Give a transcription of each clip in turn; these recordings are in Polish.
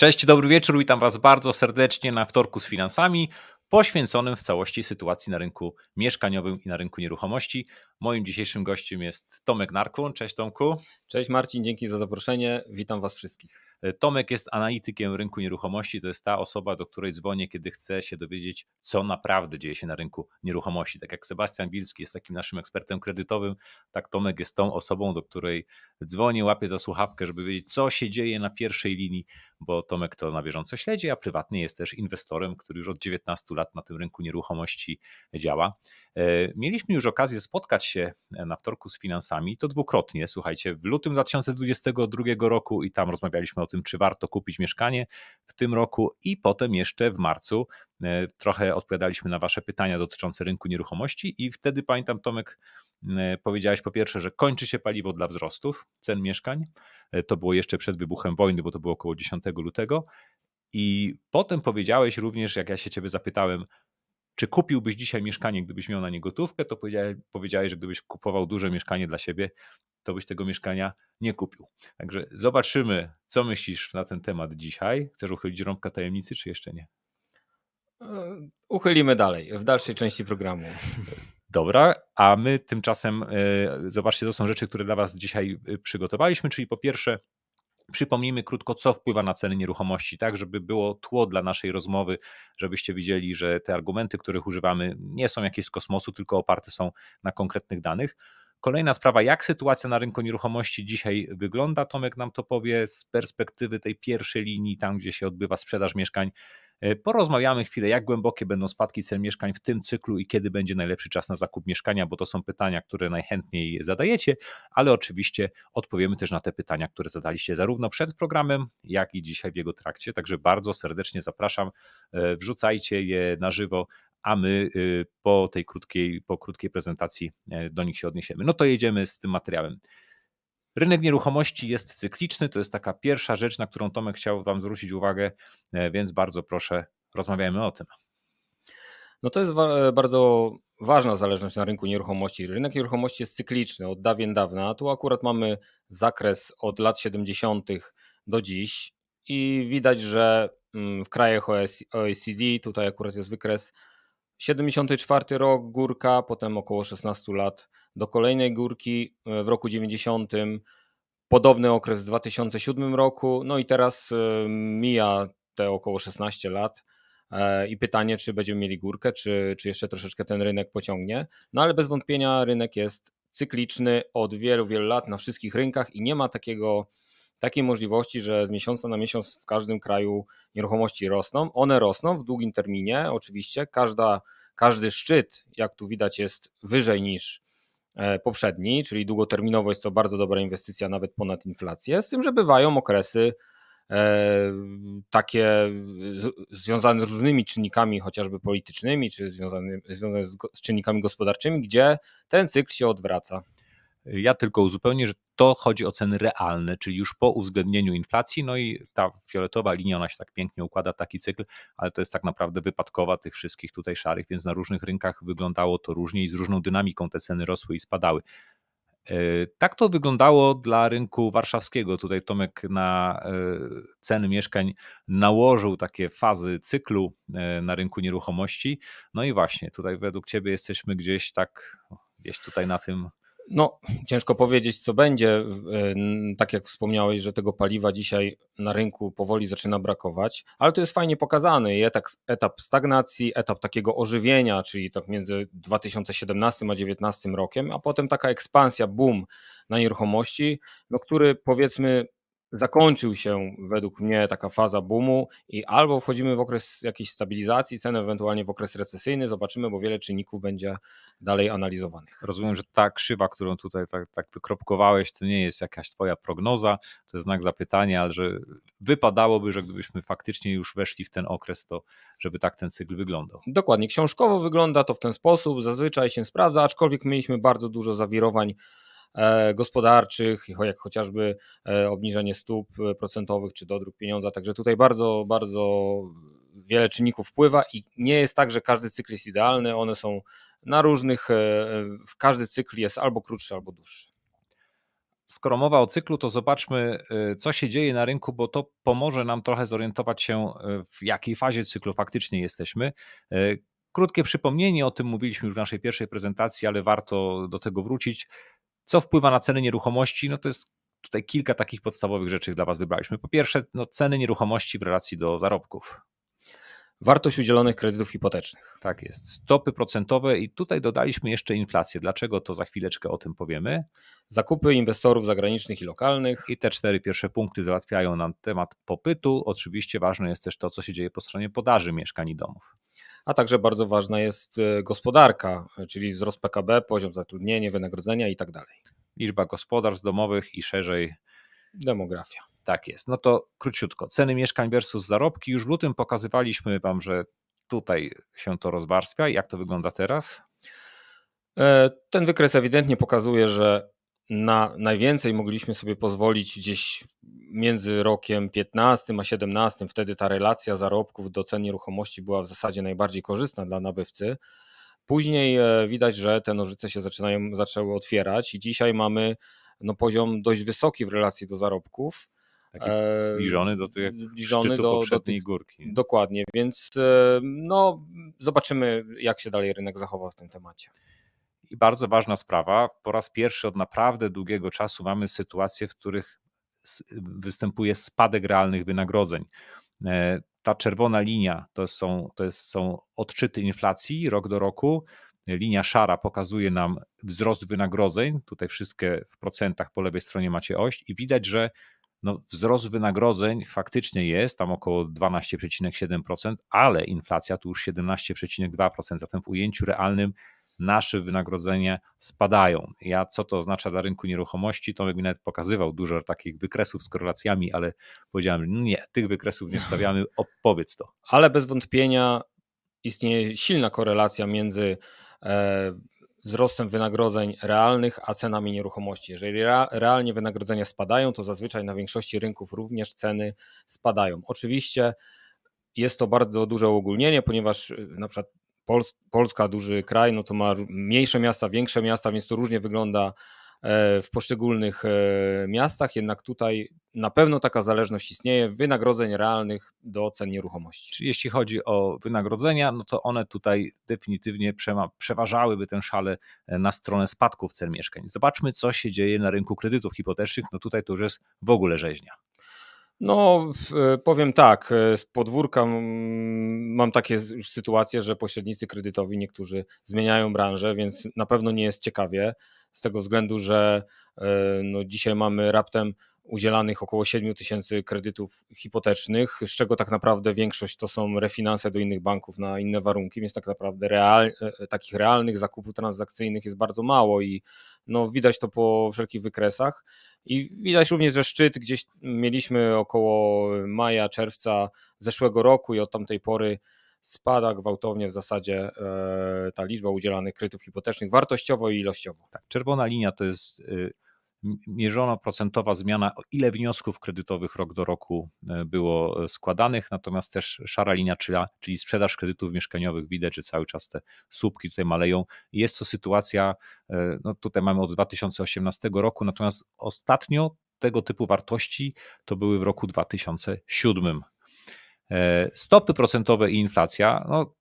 Cześć, dobry wieczór. Witam Was bardzo serdecznie na wtorku z finansami, poświęconym w całości sytuacji na rynku mieszkaniowym i na rynku nieruchomości. Moim dzisiejszym gościem jest Tomek Narkun. Cześć Tomku. Cześć Marcin, dzięki za zaproszenie. Witam Was wszystkich. Tomek jest analitykiem rynku nieruchomości. To jest ta osoba, do której dzwonię, kiedy chcę się dowiedzieć, co naprawdę dzieje się na rynku nieruchomości. Tak jak Sebastian Bilski jest takim naszym ekspertem kredytowym, tak Tomek jest tą osobą, do której dzwonię, łapię za słuchawkę, żeby wiedzieć, co się dzieje na pierwszej linii, bo Tomek to na bieżąco śledzi, a prywatnie jest też inwestorem, który już od 19 lat na tym rynku nieruchomości działa. E, mieliśmy już okazję spotkać się na wtorku z finansami, to dwukrotnie, słuchajcie, w lutym 2022 roku i tam rozmawialiśmy o tym, czy warto kupić mieszkanie w tym roku i potem jeszcze w marcu e, trochę odpowiadaliśmy na wasze pytania dotyczące rynku nieruchomości i wtedy pamiętam Tomek e, powiedziałeś po pierwsze, że kończy się paliwo dla wzrostów cen mieszkań. To było jeszcze przed wybuchem wojny, bo to było około 10 lutego. I potem powiedziałeś również, jak ja się ciebie zapytałem, czy kupiłbyś dzisiaj mieszkanie, gdybyś miał na nie gotówkę, to powiedziałeś, powiedziałeś, że gdybyś kupował duże mieszkanie dla siebie, to byś tego mieszkania nie kupił. Także zobaczymy, co myślisz na ten temat dzisiaj. Chcesz uchylić rąbka tajemnicy, czy jeszcze nie? Uchylimy dalej, w dalszej części programu. Dobra, a my tymczasem, zobaczcie, to są rzeczy, które dla Was dzisiaj przygotowaliśmy, czyli po pierwsze, Przypomnijmy krótko, co wpływa na ceny nieruchomości, tak, żeby było tło dla naszej rozmowy, żebyście widzieli, że te argumenty, których używamy, nie są jakieś z kosmosu, tylko oparte są na konkretnych danych. Kolejna sprawa, jak sytuacja na rynku nieruchomości dzisiaj wygląda? Tomek nam to powie z perspektywy tej pierwszej linii, tam gdzie się odbywa sprzedaż mieszkań. E, porozmawiamy chwilę, jak głębokie będą spadki cen mieszkań w tym cyklu i kiedy będzie najlepszy czas na zakup mieszkania, bo to są pytania, które najchętniej zadajecie, ale oczywiście odpowiemy też na te pytania, które zadaliście zarówno przed programem, jak i dzisiaj w jego trakcie. Także bardzo serdecznie zapraszam, e, wrzucajcie je na żywo, a my y, po tej krótkiej, po krótkiej prezentacji e, do nich się odniesiemy. No to jedziemy z tym materiałem. Rynek nieruchomości jest cykliczny, to jest taka pierwsza rzecz, na którą Tomek chciał Wam zwrócić uwagę, e, więc bardzo proszę, rozmawiajmy o tym. No to jest bardzo ważna zależność na rynku nieruchomości. Rynek nieruchomości jest cykliczny od dawien dawna. Tu akurat mamy zakres od lat 70. do dziś i widać, że mm, w krajach OECD, tutaj akurat jest wykres 74 rok górka, potem około 16 lat do kolejnej górki e, w roku 90. Podobny okres w 2007 roku, no i teraz e, mija te około 16 lat e, i pytanie, czy będziemy mieli górkę, czy, czy jeszcze troszeczkę ten rynek pociągnie. No ale bez wątpienia rynek jest cykliczny od wielu, wielu lat na wszystkich rynkach i nie ma takiego takiej możliwości, że z miesiąca na miesiąc w każdym kraju nieruchomości rosną. One rosną w długim terminie, oczywiście. Każda, każdy szczyt, jak tu widać, jest wyżej niż e, poprzedni, czyli długoterminowo jest to bardzo dobra inwestycja, nawet ponad inflację. Z tym, że bywają okresy e, takie związane z różnymi czynnikami, chociażby politycznymi, czy związane, związane z czynnikami gospodarczymi, gdzie ten cykl się odwraca. Ja tylko uzupełnię, że to chodzi o ceny realne, czyli już po uwzględnieniu inflacji, no i ta fioletowa linia, ona się tak pięknie układa, taki cykl, ale to jest tak naprawdę wypadkowa tych wszystkich tutaj szarych, więc na różnych rynkach wyglądało to różnie i z różną dynamiką te ceny rosły i spadały. E, tak to wyglądało dla rynku warszawskiego. Tutaj Tomek na e, ceny mieszkań nałożył takie fazy cyklu e, na rynku nieruchomości. No i właśnie, tutaj według Ciebie jesteśmy gdzieś tak, gdzieś tutaj na tym no, ciężko powiedzieć, co będzie. E, tak jak wspomniałeś, że tego paliwa dzisiaj na rynku powoli zaczyna brakować, ale to jest fajnie pokazane. Etap, etap stagnacji, etap takiego ożywienia, czyli tak między 2017 a 2019 rokiem, a potem taka ekspansja, boom na nieruchomości, no, który powiedzmy zakończył się według mnie taka faza boomu i albo wchodzimy w okres jakiejś stabilizacji cen, ewentualnie w okres recesyjny, zobaczymy, bo wiele czynników będzie dalej analizowanych. Rozumiem, że ta krzywa, którą tutaj tak, tak wykropkowałeś, to nie jest jakaś twoja prognoza, to jest znak zapytania, ale że wypadałoby, że gdybyśmy faktycznie już weszli w ten okres, to żeby tak ten cykl wyglądał. Dokładnie, książkowo wygląda to w ten sposób, zazwyczaj się sprawdza, aczkolwiek mieliśmy bardzo dużo zawirowań gospodarczych, jak chociażby e, obniżenie stóp e, procentowych czy dodruk pieniądza. Także tutaj bardzo, bardzo wiele czynników wpływa i nie jest tak, że każdy cykl jest idealny. One są na różnych, w każdy cykl jest albo krótszy, albo dłuższy. Skoro mowa o cyklu, to zobaczmy, co się dzieje na rynku, bo to pomoże nam trochę zorientować się, w jakiej fazie cyklu faktycznie jesteśmy. Krótkie przypomnienie, o tym mówiliśmy już w naszej pierwszej prezentacji, ale warto do tego wrócić. Co wpływa na ceny nieruchomości? No to jest tutaj kilka takich podstawowych rzeczy dla Was wybraliśmy. Po pierwsze, no ceny nieruchomości w relacji do zarobków. Wartość udzielonych kredytów hipotecznych. Tak jest. Stopy procentowe i tutaj dodaliśmy jeszcze inflację. Dlaczego to za chwileczkę o tym powiemy? Zakupy inwestorów zagranicznych i lokalnych. I te cztery pierwsze punkty załatwiają nam temat popytu. Oczywiście ważne jest też to, co się dzieje po stronie podaży mieszkań i domów a także bardzo ważna jest e, gospodarka, czyli wzrost PKB, poziom zatrudnienia, wynagrodzenia i tak dalej. Liczba gospodarstw domowych i szerzej demografia. Tak jest. No to króciutko. Ceny mieszkań versus zarobki. Już w lutym pokazywaliśmy Wam, że tutaj się to rozwarstwia. Jak to wygląda teraz? E, ten wykres ewidentnie pokazuje, że na najwięcej mogliśmy sobie pozwolić gdzieś między rokiem 15 a 17. Wtedy ta relacja zarobków do cen nieruchomości była w zasadzie najbardziej korzystna dla nabywcy. Później e, widać, że te nożyce się zaczynają, zaczęły otwierać i dzisiaj mamy no, poziom dość wysoki w relacji do zarobków. Taki e, zbliżony do tych zbliżony do, poprzedniej do tych, górki. Dokładnie, więc e, no, zobaczymy, jak się dalej rynek zachowa w tym temacie. I bardzo ważna sprawa, po raz pierwszy od naprawdę długiego czasu mamy sytuacje, w których występuje spadek realnych wynagrodzeń. E, ta czerwona linia to są, to jest, są odczyty inflacji rok do roku. Linia szara pokazuje nam wzrost wynagrodzeń. Tutaj wszystkie w procentach po lewej stronie macie oś i widać, że no, wzrost wynagrodzeń faktycznie jest, tam około 12,7%, ale inflacja tu już 17,2%. Zatem w ujęciu realnym nasze wynagrodzenia spadają. Ja co to oznacza dla rynku nieruchomości, Tomek mi nawet pokazywał dużo takich wykresów z korelacjami, ale powiedziałem, no nie, tych wykresów nie stawiamy, opowiedz to. Ale bez wątpienia istnieje silna korelacja między e, wzrostem wynagrodzeń realnych, a cenami nieruchomości. Jeżeli realnie wynagrodzenia spadają, to zazwyczaj na większości rynków również ceny spadają. Oczywiście jest to bardzo duże uogólnienie, ponieważ na przykład Polska, duży kraj, no to ma mniejsze miasta, większe miasta, więc to różnie wygląda e, w poszczególnych e, miastach, jednak tutaj na pewno taka zależność istnieje wynagrodzeń realnych do cen nieruchomości. Czyli jeśli chodzi o wynagrodzenia, no to one tutaj definitywnie przeważałyby tę szale e, na stronę spadków cen mieszkań. Zobaczmy, co się dzieje na rynku kredytów hipotecznych. No tutaj to już jest w ogóle rzeźnia. No, e, powiem tak, e, z podwórka mam takie już sytuacje, że pośrednicy kredytowi niektórzy zmieniają branżę, więc na pewno nie jest ciekawie, z tego względu, że e, no, dzisiaj mamy raptem udzielanych około 7 tysięcy kredytów hipotecznych, z czego tak naprawdę większość to są refinanse do innych banków na inne warunki, więc tak naprawdę real, takich realnych zakupów transakcyjnych jest bardzo mało i no, widać to po wszelkich wykresach. I widać również, że szczyt gdzieś mieliśmy około maja, czerwca zeszłego roku i od tamtej pory spada gwałtownie w zasadzie e, ta liczba udzielanych kredytów hipotecznych wartościowo i ilościowo. Tak, czerwona linia to jest mierzono procentowa zmiana, o ile wniosków kredytowych rok do roku e, było e, składanych, natomiast też szara linia, czyli sprzedaż kredytów mieszkaniowych, widać, że cały czas te słupki tutaj maleją. Jest to sytuacja, e, no tutaj mamy od 2018 roku, natomiast ostatnio tego typu wartości to były w roku 2007. Stopy procentowe i inflacja, no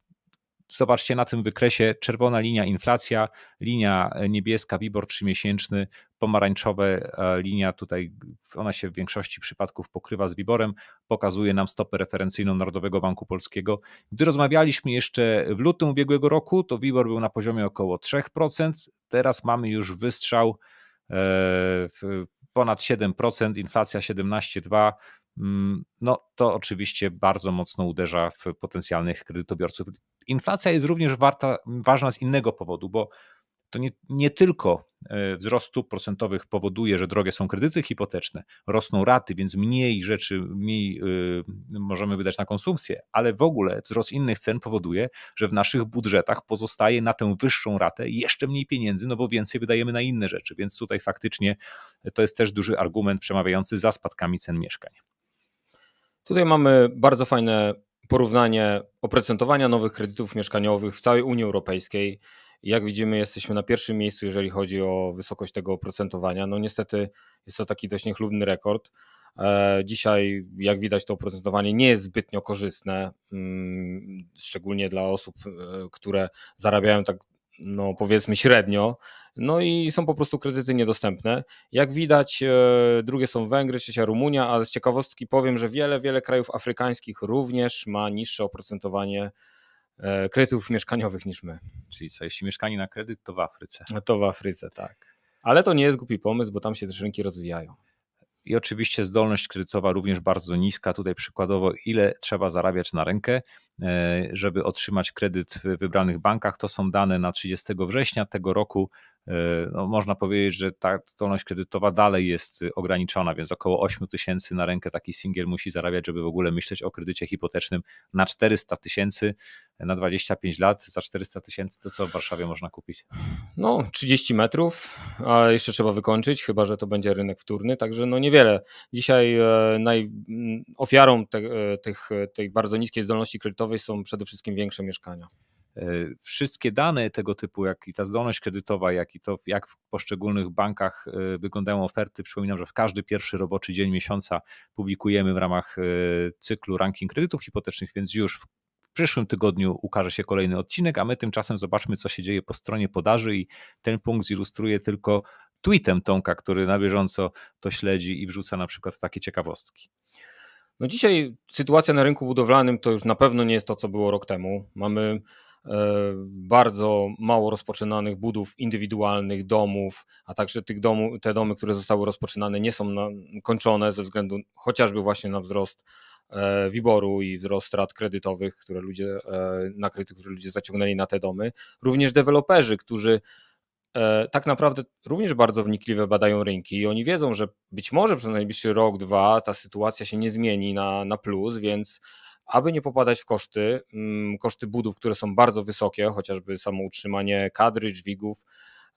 Zobaczcie na tym wykresie czerwona linia inflacja, linia niebieska WIBOR trzymiesięczny, pomarańczowe e, linia tutaj, ona się w większości przypadków pokrywa z WIBORem, pokazuje nam stopę referencyjną Narodowego Banku Polskiego. Gdy rozmawialiśmy jeszcze w lutym ubiegłego roku, to WIBOR był na poziomie około 3%, teraz mamy już wystrzał e, ponad 7%, inflacja 17,2%. Mm, no to oczywiście bardzo mocno uderza w potencjalnych kredytobiorców. Inflacja jest również warta, ważna z innego powodu, bo to nie, nie tylko e, wzrost stóp procentowych powoduje, że drogie są kredyty hipoteczne, rosną raty, więc mniej rzeczy, mniej yy, możemy wydać na konsumpcję, ale w ogóle wzrost innych cen powoduje, że w naszych budżetach pozostaje na tę wyższą ratę jeszcze mniej pieniędzy, no bo więcej wydajemy na inne rzeczy, więc tutaj faktycznie to jest też duży argument przemawiający za spadkami cen mieszkań. Tutaj mamy bardzo fajne porównanie oprocentowania nowych kredytów mieszkaniowych w całej Unii Europejskiej. Jak widzimy, jesteśmy na pierwszym miejscu, jeżeli chodzi o wysokość tego oprocentowania. No niestety jest to taki dość niechlubny rekord. E, dzisiaj, jak widać, to oprocentowanie nie jest zbytnio korzystne, mm, szczególnie dla osób, e, które zarabiają tak, no powiedzmy, średnio. No i są po prostu kredyty niedostępne. Jak widać, e, drugie są Węgry, trzecia Rumunia, ale z ciekawostki powiem, że wiele, wiele krajów afrykańskich również ma niższe oprocentowanie E, kredytów mieszkaniowych niż my. Czyli co, jeśli mieszkanie na kredyt, to w Afryce. To w Afryce, tak. Ale to nie jest głupi pomysł, bo tam się też rynki rozwijają. I oczywiście zdolność kredytowa również bardzo niska. Tutaj przykładowo, ile trzeba zarabiać na rękę, żeby otrzymać kredyt w wybranych bankach. To są dane na 30 września tego roku. E, no, można powiedzieć, że ta zdolność kredytowa dalej jest ograniczona, więc około 8 tysięcy na rękę taki singiel musi zarabiać, żeby w ogóle myśleć o kredycie hipotecznym na 400 tysięcy na 25 lat. Za 400 tysięcy to co w Warszawie można kupić? No, 30 metrów, ale jeszcze trzeba wykończyć, chyba że to będzie rynek wtórny, także no niewiele. Dzisiaj e, naj, ofiarą te, e, tych, tej bardzo niskiej zdolności kredytowej są przede wszystkim większe mieszkania. E, wszystkie dane tego typu, jak i ta zdolność kredytowa, jak i to, jak w poszczególnych bankach e, wyglądają oferty. Przypominam, że w każdy pierwszy roboczy dzień miesiąca publikujemy w ramach e, cyklu ranking kredytów hipotecznych, więc już w przyszłym tygodniu ukaże się kolejny odcinek, a my tymczasem zobaczmy, co się dzieje po stronie podaży i ten punkt zilustruję tylko tweetem Tomka, który na bieżąco to śledzi i wrzuca na przykład takie ciekawostki. No dzisiaj sytuacja na rynku budowlanym to już na pewno nie jest to, co było rok temu. Mamy E, bardzo mało rozpoczynanych budów indywidualnych, domów, a także tych domu, te domy, które zostały rozpoczynane, nie są na, kończone ze względu chociażby właśnie na wzrost e, wiboru i wzrost rat kredytowych, które ludzie, e, na kredyty, które ludzie zaciągnęli na te domy. Również deweloperzy, którzy tak naprawdę również bardzo wnikliwie badają rynki i oni wiedzą, że być może przez najbliższy rok, dwa ta sytuacja się nie zmieni na, na plus, więc aby nie popadać w koszty, mm, koszty budów, które są bardzo wysokie, chociażby samo utrzymanie kadry, dźwigów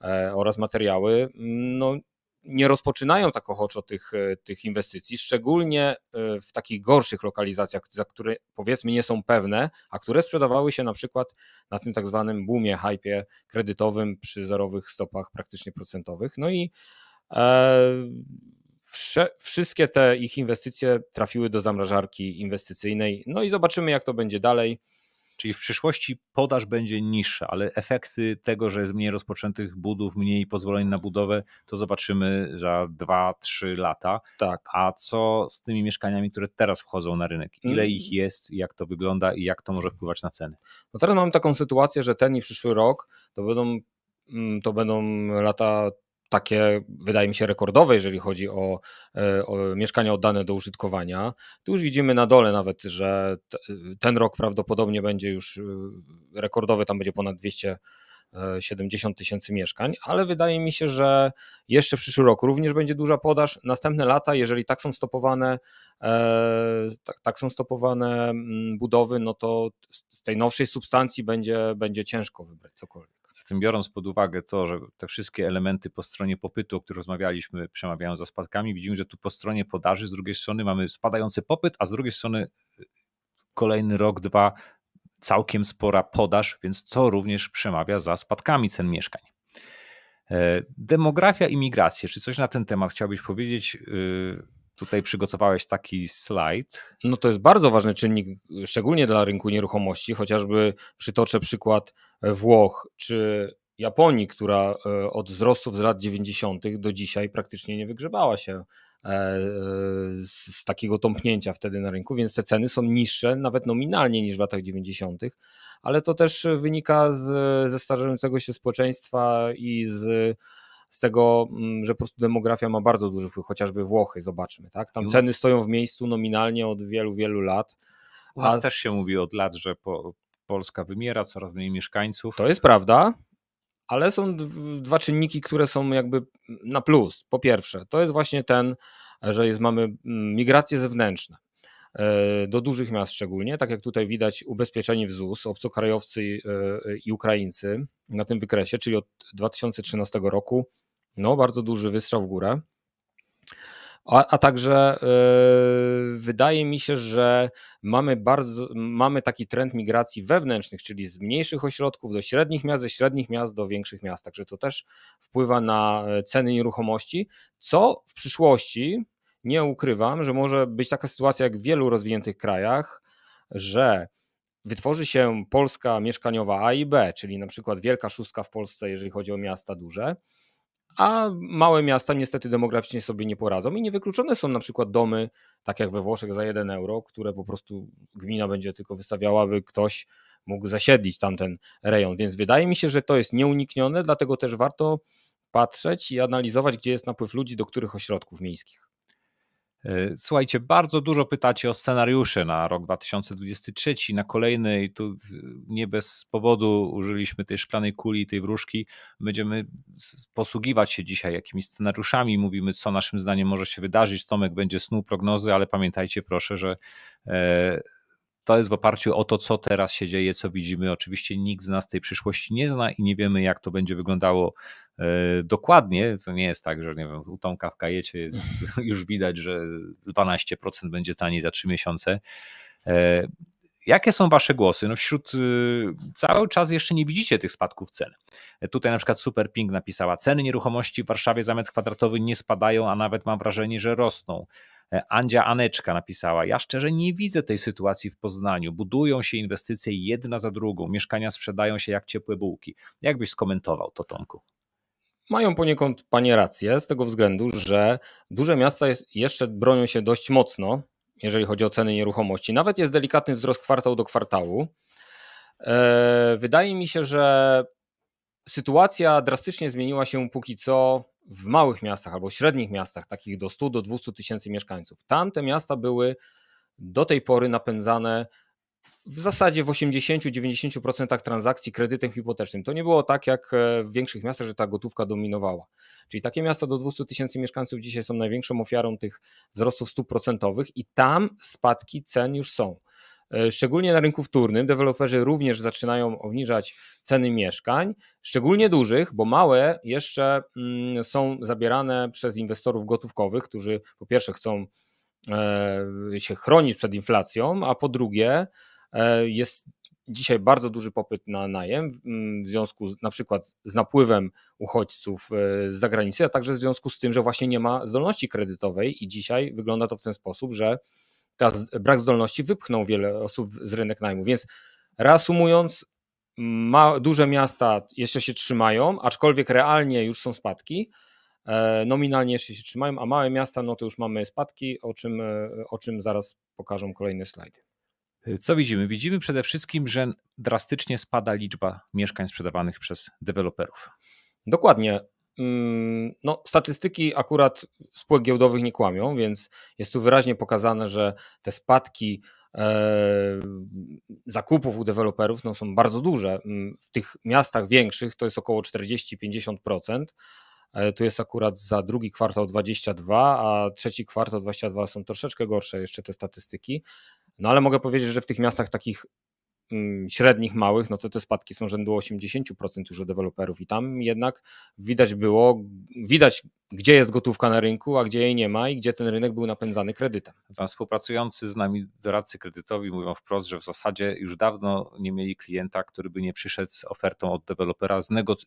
e, oraz materiały, mm, no, nie rozpoczynają tak ochoczo tych, e, tych inwestycji, szczególnie e, w takich gorszych lokalizacjach, za które powiedzmy nie są pewne, a które sprzedawały się na przykład na tym tak zwanym boomie, hypie kredytowym przy zerowych stopach praktycznie procentowych. No i wszystkie te ich inwestycje trafiły do zamrażarki inwestycyjnej. No i zobaczymy, jak to będzie dalej. Czyli w przyszłości podaż będzie niższa, ale efekty tego, że jest mniej rozpoczętych budów, mniej pozwoleń na budowę, to zobaczymy za 2-3 lata. Tak. A co z tymi mieszkaniami, które teraz wchodzą na rynek? Ile mm. ich jest, jak to wygląda i jak to może wpływać na ceny? No teraz mamy taką sytuację, że ten i przyszły rok to będą, mm, to będą lata takie, wydaje mi się, rekordowe, jeżeli chodzi o, e, o, mieszkania oddane do użytkowania. Tu już widzimy na dole nawet, że ten rok prawdopodobnie będzie już e, rekordowy, tam będzie ponad 270 tysięcy mieszkań, ale wydaje mi się, że jeszcze w przyszłym roku również będzie duża podaż. Następne lata, jeżeli tak są stopowane, e, tak, tak są stopowane mm, budowy, no to z tej nowszej substancji będzie, będzie ciężko wybrać cokolwiek. Zatem biorąc pod uwagę to, że te wszystkie elementy po stronie popytu, o których rozmawialiśmy, przemawiają za spadkami, widzimy, że tu po stronie podaży z drugiej strony mamy spadający popyt, a z drugiej strony y, kolejny rok, dwa całkiem spora podaż, więc to również przemawia za spadkami cen mieszkań. E, demografia i migracje. Czy coś na ten temat chciałbyś powiedzieć? Tutaj przygotowałeś taki slajd. No to jest bardzo ważny czynnik, szczególnie dla rynku nieruchomości. Chociażby przytoczę przykład Włoch czy Japonii, która e, od wzrostów z lat 90. do dzisiaj praktycznie nie wygrzebała się e, e, z takiego tąpnięcia wtedy na rynku, więc te ceny są niższe, nawet nominalnie niż w latach 90., ale to też wynika z, ze starzejącego się społeczeństwa i z z tego, mm, że po prostu demografia ma bardzo duży wpływ, chociażby Włochy, zobaczmy, tak? Tam u ceny stoją w miejscu nominalnie od wielu, wielu lat. U nas A też się mówi od lat, że po, Polska wymiera, coraz mniej mieszkańców. To jest prawda, ale są dw- dwa czynniki, które są jakby na plus. Po pierwsze, to jest właśnie ten, że jest, mamy mm, migracje zewnętrzne e, do dużych miast szczególnie, tak jak tutaj widać ubezpieczeni w ZUS, obcokrajowcy e, i Ukraińcy na tym wykresie, czyli od 2013 roku, no bardzo duży wystrzał w górę. A, a także e, wydaje mi się, że mamy bardzo, mamy taki trend migracji wewnętrznych, czyli z mniejszych ośrodków do średnich miast, ze średnich miast do większych miast. Także to też wpływa na e, ceny nieruchomości, co w przyszłości nie ukrywam, że może być taka sytuacja jak w wielu rozwiniętych krajach, że wytworzy się Polska mieszkaniowa A i B, czyli na przykład wielka szóstka w Polsce, jeżeli chodzi o miasta duże, a małe miasta niestety demograficznie sobie nie poradzą i niewykluczone są na przykład domy, tak jak we Włoszech za 1 euro, które po prostu gmina będzie tylko wystawiała, by ktoś mógł zasiedlić tamten rejon. Więc wydaje mi się, że to jest nieuniknione, dlatego też warto patrzeć i analizować, gdzie jest napływ ludzi, do których ośrodków miejskich. E, Słuchajcie, bardzo dużo pytacie o scenariusze na rok 2023, na kolejny i tu nie bez powodu użyliśmy tej szklanej kuli, tej wróżki. Będziemy posługiwać się dzisiaj jakimiś scenariuszami, mówimy co naszym zdaniem może się wydarzyć. Tomek będzie snuł prognozy, ale pamiętajcie proszę, że e, to jest w oparciu o to, co teraz się dzieje, co widzimy. Oczywiście nikt z nas tej przyszłości nie zna i nie wiemy, jak to będzie wyglądało e, dokładnie. To nie jest tak, że nie wiem, u Tomka w kajecie jest, już widać, że 12% będzie taniej za 3 miesiące. E, Jakie są Wasze głosy? No wśród y, cały czas jeszcze nie widzicie tych spadków cen. E, Tutaj na przykład Super Pink napisała: Ceny nieruchomości w Warszawie za metr kwadratowy nie spadają, a nawet mam wrażenie, że rosną. E, Andzia Aneczka napisała: Ja szczerze nie widzę tej sytuacji w Poznaniu. Budują się inwestycje jedna za drugą, mieszkania sprzedają się jak ciepłe bułki. Jak byś skomentował to, Tomku? Mają poniekąd panie rację z tego względu, że duże miasta jest, jeszcze bronią się dość mocno, jeżeli chodzi o ceny nieruchomości. Nawet jest delikatny wzrost kwartał do kwartału. E, Wydaje mi się, że sytuacja drastycznie zmieniła się póki co w małych miastach albo średnich miastach, takich do 100 do 200 tysięcy mieszkańców. Tamte miasta były do tej pory napędzane w zasadzie w 80-90% transakcji kredytem hipotecznym. To nie było tak jak e, w większych miastach, że ta gotówka dominowała. Czyli takie miasta do 200 tysięcy mieszkańców dzisiaj są największą ofiarą tych wzrostów stóp procentowych i tam spadki cen już są. E, Szczególnie na rynku wtórnym deweloperzy również zaczynają obniżać ceny mieszkań, szczególnie dużych, bo małe jeszcze mm, są zabierane przez inwestorów gotówkowych, którzy po pierwsze chcą e, się chronić przed inflacją, a po drugie e, jest dzisiaj bardzo duży popyt na najem mm, w związku z, na przykład z napływem uchodźców z zagranicy, a także w związku z tym, że właśnie nie ma zdolności kredytowej i dzisiaj wygląda to w ten sposób, że ta brak zdolności wypchnął wiele osób z rynek najmu. Więc reasumując, ma, duże miasta jeszcze się trzymają, aczkolwiek realnie już są spadki. e, Nominalnie jeszcze się trzymają, a małe miasta, no to już mamy spadki, o czym, e, o czym zaraz pokażą kolejne slajdy. Co widzimy? Widzimy przede wszystkim, że drastycznie spada liczba mieszkań sprzedawanych przez deweloperów. Dokładnie. Mm, No, statystyki akurat spółek giełdowych nie kłamią, więc jest tu wyraźnie pokazane, że te spadki e, zakupów u deweloperów no, są bardzo duże. Mm, W tych miastach większych to jest około 40-50%. E, Tu jest akurat za drugi kwartał 22, a trzeci kwartał 22 są troszeczkę gorsze jeszcze te statystyki. No ale mogę powiedzieć, że w tych miastach takich średnich, małych, no to te spadki są rzędu 80% już deweloperów i tam jednak widać było, widać gdzie jest gotówka na rynku, a gdzie jej nie ma i gdzie ten rynek był napędzany kredytem. Natomiast współpracujący z nami doradcy kredytowi mówią wprost, że w zasadzie już dawno nie mieli klienta, który by nie przyszedł z ofertą od dewelopera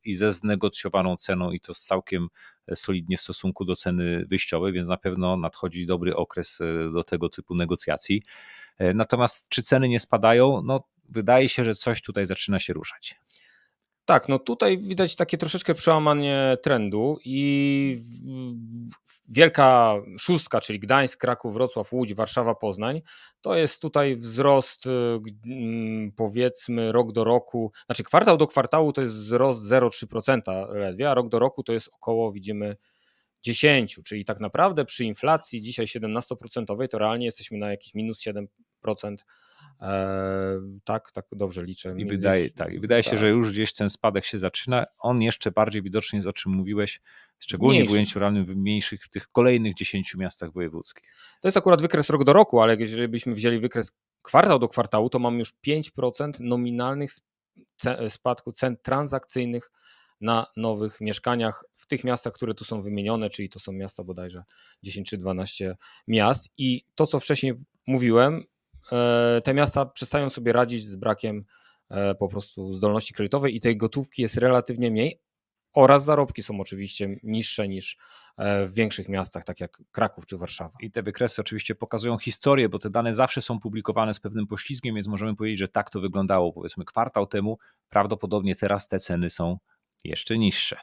i ze znegocjowaną ceną i to z całkiem e, solidnie w stosunku do ceny wyjściowej, więc na pewno nadchodzi dobry okres e, do tego typu negocjacji. E, Natomiast czy ceny nie spadają? No wydaje się, że coś tutaj zaczyna się ruszać. Tak, no tutaj widać takie troszeczkę przełamanie trendu i wielka szóstka, czyli Gdańsk, Kraków, Wrocław, Łódź, Warszawa, Poznań, to jest tutaj wzrost y, mm, powiedzmy rok do roku, znaczy kwartał do kwartału to jest wzrost 0,3% ledwie, a rok do roku to jest około widzimy 10, czyli tak naprawdę przy inflacji dzisiaj 17% to realnie jesteśmy na jakieś minus 7% E, tak, tak dobrze liczę. I wydaje, tak, i wydaje tak. się, że już gdzieś ten spadek się zaczyna. On jeszcze bardziej widoczny jest, o czym mówiłeś, szczególnie Mniejszy. w ujęciu realnym w mniejszych, w tych kolejnych 10 miastach wojewódzkich. To jest akurat wykres rok do roku, ale jeżeli byśmy wzięli wykres kwartał do kwartału, to mamy już 5% nominalnych spadku cen transakcyjnych na nowych mieszkaniach w tych miastach, które tu są wymienione, czyli to są miasta bodajże 10 czy 12 miast. I to, co wcześniej mówiłem, te miasta przestają sobie radzić z brakiem e, po prostu zdolności kredytowej i tej gotówki jest relatywnie mniej, oraz zarobki są oczywiście niższe niż e, w większych miastach, tak jak Kraków czy Warszawa. I te wykresy oczywiście pokazują historię, bo te dane zawsze są publikowane z pewnym poślizgiem, więc możemy powiedzieć, że tak to wyglądało powiedzmy kwartał temu. Prawdopodobnie teraz te ceny są jeszcze niższe.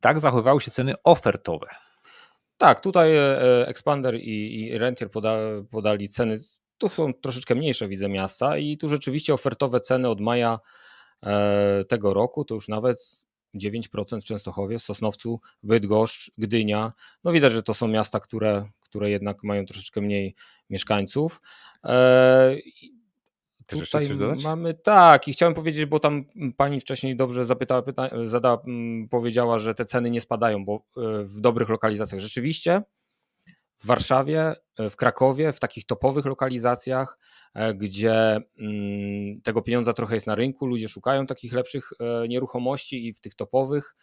Tak zachowywały się ceny ofertowe. Tak, tutaj e, e, Expander i, Rentier poda, podali ceny, tu są troszeczkę mniejsze, widzę, miasta i tu rzeczywiście ofertowe ceny od maja e, tego roku to już nawet 9% w Częstochowie, Sosnowcu, Bydgoszcz, Gdynia. No widać, że to są miasta, które, które jednak mają troszeczkę mniej mieszkańców. Chcesz Tutaj mamy tak i chciałem powiedzieć, bo tam pani wcześniej dobrze zapytała, pyta, zadała, powiedziała, że te ceny nie spadają, bo e, w dobrych lokalizacjach. Rzeczywiście w Warszawie, e, w Krakowie, w takich topowych lokalizacjach, e, gdzie tego pieniądza trochę jest na rynku, ludzie szukają takich lepszych nieruchomości i w tych topowych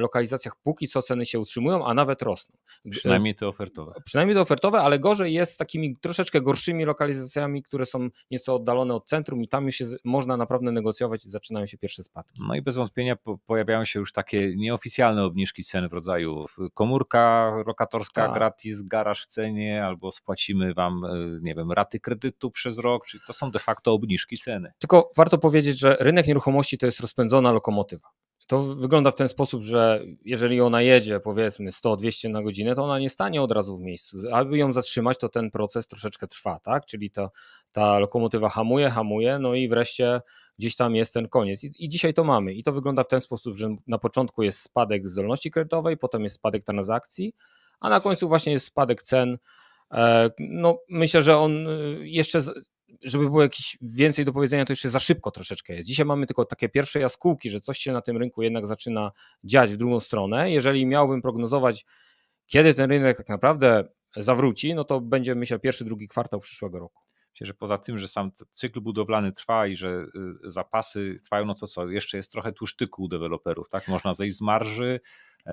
lokalizacjach póki co ceny się utrzymują, a nawet rosną. Przynajmniej te ofertowe. Przynajmniej te ofertowe, ale gorzej jest z takimi troszeczkę gorszymi lokalizacjami, które są nieco oddalone od centrum i tam już się można naprawdę negocjować i zaczynają się pierwsze spadki. No i bez wątpienia pojawiają się już takie nieoficjalne obniżki cen w rodzaju komórka lokatorska tak. gratis, garaż w cenie, albo spłacimy wam, e, nie wiem, raty kredytu przez rok, czyli to są de facto obniżki ceny. Tylko warto powiedzieć, że rynek nieruchomości to jest rozpędzona lokomotywa to wygląda w ten sposób, że jeżeli ona jedzie powiedzmy 100-200 na godzinę, to ona nie stanie od razu w miejscu. Aby ją zatrzymać, to ten proces troszeczkę trwa, tak? Czyli ta lokomotywa hamuje, hamuje, no i wreszcie gdzieś tam jest ten koniec. I, I dzisiaj to mamy. I to wygląda w ten sposób, że na początku jest spadek zdolności kredytowej, potem jest spadek transakcji, a na końcu właśnie jest spadek cen. E, no, myślę, że on y, jeszcze żeby było jakieś więcej do powiedzenia, to jeszcze za szybko troszeczkę jest. Dzisiaj mamy tylko takie pierwsze jaskółki, że coś się na tym rynku jednak zaczyna dziać w drugą stronę. Jeżeli miałbym prognozować, kiedy ten rynek tak naprawdę zawróci, no to będzie myślę pierwszy, drugi kwartał przyszłego roku. Myślę, że poza tym, że sam cykl budowlany trwa i że y, zapasy trwają, no to co, jeszcze jest trochę tłuszczyku u deweloperów, tak? Można zejść z marży,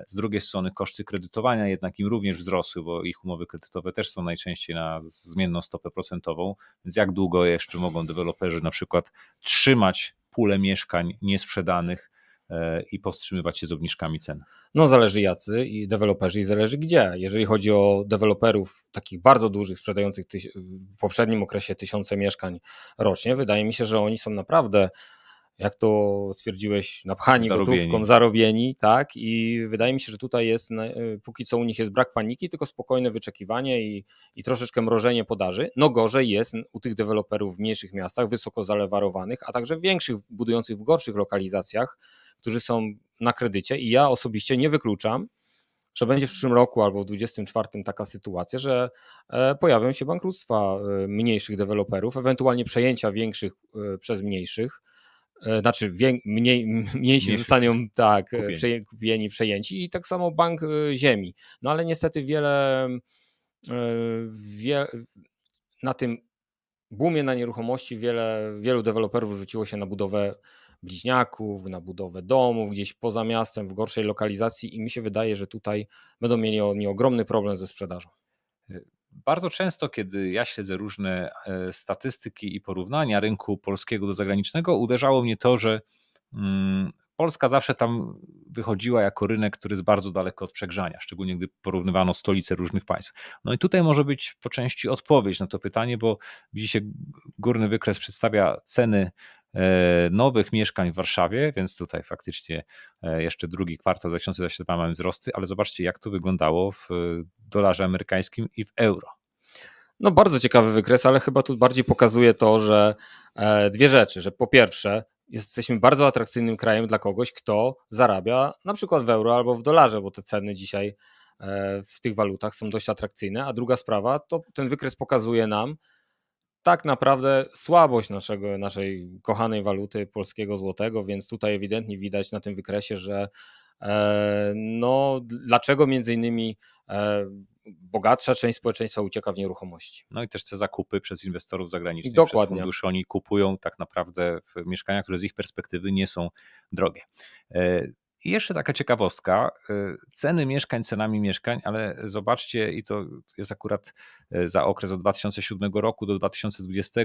z drugiej strony koszty kredytowania jednak im również wzrosły, bo ich umowy kredytowe też są najczęściej na zmienną stopę procentową, więc jak długo jeszcze mogą deweloperzy na przykład trzymać pulę mieszkań niesprzedanych e, i powstrzymywać się z obniżkami cen? No zależy jacy i deweloperzy i zależy gdzie. Jeżeli chodzi o deweloperów takich bardzo dużych, sprzedających w poprzednim okresie tysiące mieszkań rocznie, wydaje mi się, że oni są naprawdę jak to stwierdziłeś, napchani zarobieni. gotówką, zarobieni, tak? I wydaje mi się, że tutaj jest, póki co u nich jest brak paniki, tylko spokojne wyczekiwanie i, i troszeczkę mrożenie podaży. No gorzej jest u tych deweloperów w mniejszych miastach, wysoko zalewarowanych, a także w większych, budujących w gorszych lokalizacjach, którzy są na kredycie i ja osobiście nie wykluczam, że będzie w przyszłym roku albo w 2024 taka sytuacja, że e, pojawią się bankructwa e, mniejszych deweloperów, ewentualnie przejęcia większych e, przez mniejszych E, znaczy mniej, mniejsi zostaną tak, e, kupieni. kupieni, przejęci i tak samo Bank e, Ziemi. No ale niestety wiele, wie, na tym boomie na nieruchomości wiele, wielu deweloperów rzuciło się na budowę bliźniaków, na budowę domów gdzieś poza miastem, w gorszej lokalizacji i mi się wydaje, że tutaj będą mieli oni ogromny problem ze sprzedażą. Bardzo często, kiedy ja śledzę różne e, statystyki i porównania rynku polskiego do zagranicznego, uderzało mnie to, że mm, Polska zawsze tam wychodziła jako rynek, który jest bardzo daleko od przegrzania, szczególnie gdy porównywano stolice różnych państw. No i tutaj może być po części odpowiedź na to pytanie, bo widzicie, górny wykres przedstawia ceny nowych mieszkań w Warszawie, więc tutaj faktycznie jeszcze drugi kwartał 2022 mamy wzrosty, ale zobaczcie jak to wyglądało w dolarze amerykańskim i w euro. No bardzo ciekawy wykres, ale chyba tu bardziej pokazuje to, że dwie rzeczy, że po pierwsze jesteśmy bardzo atrakcyjnym krajem dla kogoś, kto zarabia na przykład w euro albo w dolarze, bo te ceny dzisiaj e, w tych walutach są dość atrakcyjne. A druga sprawa, to ten wykres pokazuje nam tak naprawdę słabość naszego, naszej kochanej waluty polskiego złotego, więc tutaj ewidentnie widać na tym wykresie, że e, no, dlaczego między innymi e, bogatsza część społeczeństwa ucieka w nieruchomości. No i też te zakupy przez inwestorów zagranicznych, Dokładnie. przez fundusze, oni kupują tak naprawdę w mieszkania, które z ich perspektywy nie są drogie. I jeszcze taka ciekawostka, e, ceny mieszkań cenami mieszkań, ale zobaczcie, i to jest akurat e, za okres od 2007 roku do 2020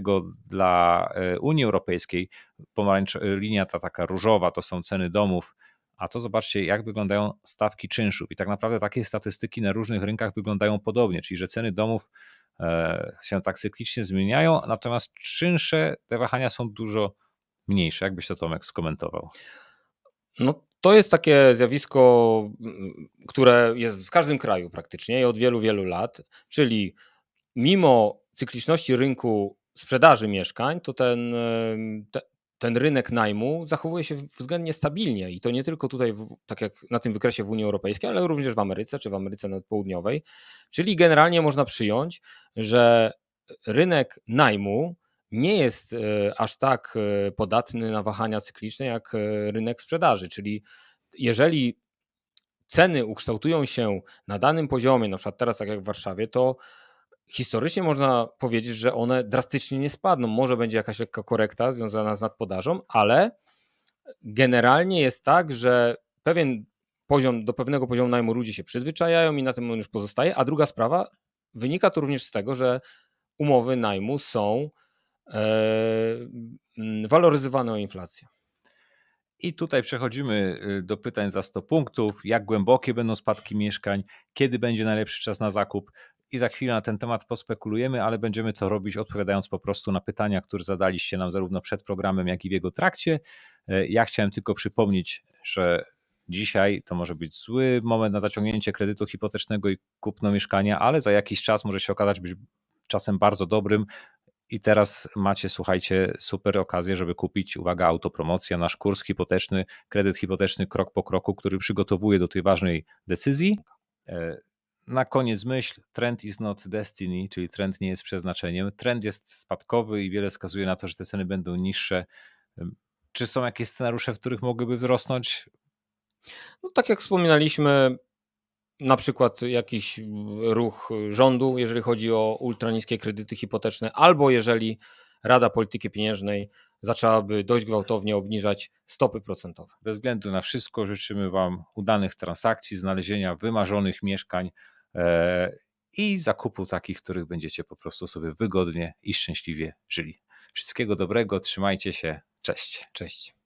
dla Unii Europejskiej, pomarańcz, linia ta taka różowa to są ceny domów a to zobaczcie, jak wyglądają stawki czynszów. I tak naprawdę takie statystyki na różnych rynkach wyglądają podobnie, czyli że ceny domów e, się tak cyklicznie zmieniają, natomiast czynsze, te wahania są dużo mniejsze. Jakbyś to Tomek skomentował? No to jest takie zjawisko, mm, które jest w każdym kraju praktycznie i od wielu, wielu lat, czyli mimo cykliczności rynku sprzedaży mieszkań, to ten, te, ten rynek najmu zachowuje się względnie stabilnie i to nie tylko tutaj, w, tak jak na tym wykresie w Unii Europejskiej, ale również w Ameryce czy w Ameryce Południowej. Czyli generalnie można przyjąć, że rynek najmu nie jest e, aż tak e, podatny na wahania cykliczne jak e, rynek sprzedaży. Czyli jeżeli ceny ukształtują się na danym poziomie, na przykład teraz tak jak w Warszawie, to historycznie można powiedzieć, że one drastycznie nie spadną. Może będzie jakaś lekka korekta związana z nadpodażą, ale generalnie jest tak, że pewien poziom, do pewnego poziomu najmu ludzie się przyzwyczajają i na tym on już pozostaje. A druga sprawa, wynika to również z tego, że umowy najmu są e, waloryzowane o inflację. I tutaj przechodzimy y, do pytań za 100 punktów. Jak głębokie będą spadki mieszkań? Kiedy będzie najlepszy czas na zakup? I za chwilę na ten temat pospekulujemy, ale będziemy to robić odpowiadając po prostu na pytania, które zadaliście nam zarówno przed programem, jak i w jego trakcie. E, ja chciałem tylko przypomnieć, że dzisiaj to może być zły moment na zaciągnięcie kredytu hipotecznego i kupno mieszkania, ale za jakiś czas może się okazać być czasem bardzo dobrym, i teraz macie, słuchajcie, super okazję, żeby kupić, uwaga, autopromocja, nasz kurs hipoteczny, kredyt hipoteczny krok po kroku, który przygotowuje do tej ważnej decyzji. E, na koniec myśl, trend is not destiny, czyli trend nie jest przeznaczeniem. Trend jest spadkowy i wiele wskazuje na to, że te ceny będą niższe. Czy są jakieś scenariusze, w których mogłyby wzrosnąć? No, tak jak wspominaliśmy, na przykład jakiś ruch rządu, jeżeli chodzi o ultraniskie kredyty hipoteczne, albo jeżeli Rada Polityki Pieniężnej zaczęłaby dość gwałtownie obniżać stopy procentowe. Bez względu na wszystko życzymy Wam udanych transakcji, znalezienia wymarzonych mieszkań e, i zakupu takich, których będziecie po prostu sobie wygodnie i szczęśliwie żyli. Wszystkiego dobrego, trzymajcie się, cześć. Cześć.